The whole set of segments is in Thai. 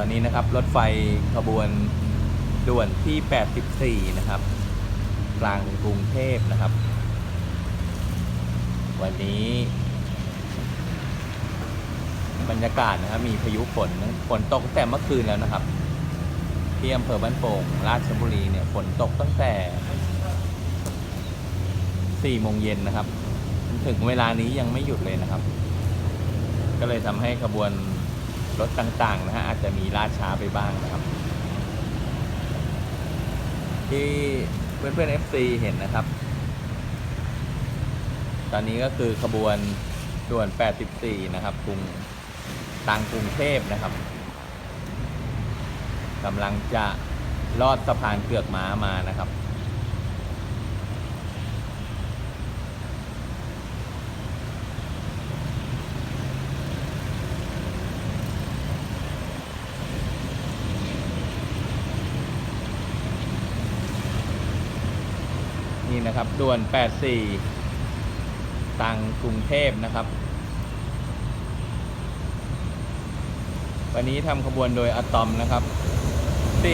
อนนี้นะครับ รถไฟขบวนด่วนที่ 84 นะครับ กลางกรุงเทพนะครับ วันนี้บรรยากาศนะครับมีพายุฝนฝนตกตั้งแต่เมื่อคืนแล้วนะครับ ที่อำเภอบ้านโป่งราชบุรีเนี่ยฝนตกตั้งแต่4โมงเย็นนะครับ ถึงเวลานี้ยังไม่หยุดเลยนะครับ ก็เลยทำให้ขบวน รถต่างๆนะฮะอาจจะมีล่าช้าไปบ้างนะครับ ที่เพื่อนๆ FC เห็นนะครับ ตอนนี้ก็คือขบวนด่วน 84 นะครับกรุงทางกรุงเทพนะครับกำลังจะลอดสะพานเกือกม้ามานะครับ นี่นะครับด่วน 84 ตังกรุงเทพนะครับ วันนี้ทำขบวนโดยอะตอมนะครับ 4125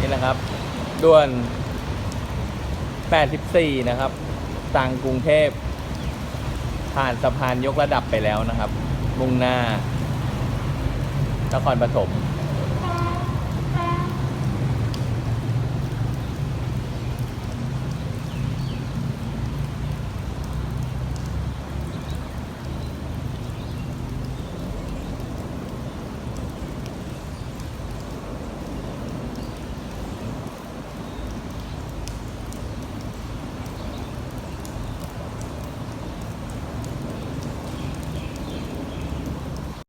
นี่นะครับ ด่วน 84 นะครับตังกรุงเทพ ผ่านสะพานยกระดับไปแล้วนะครับ มุ่งหน้านครปฐม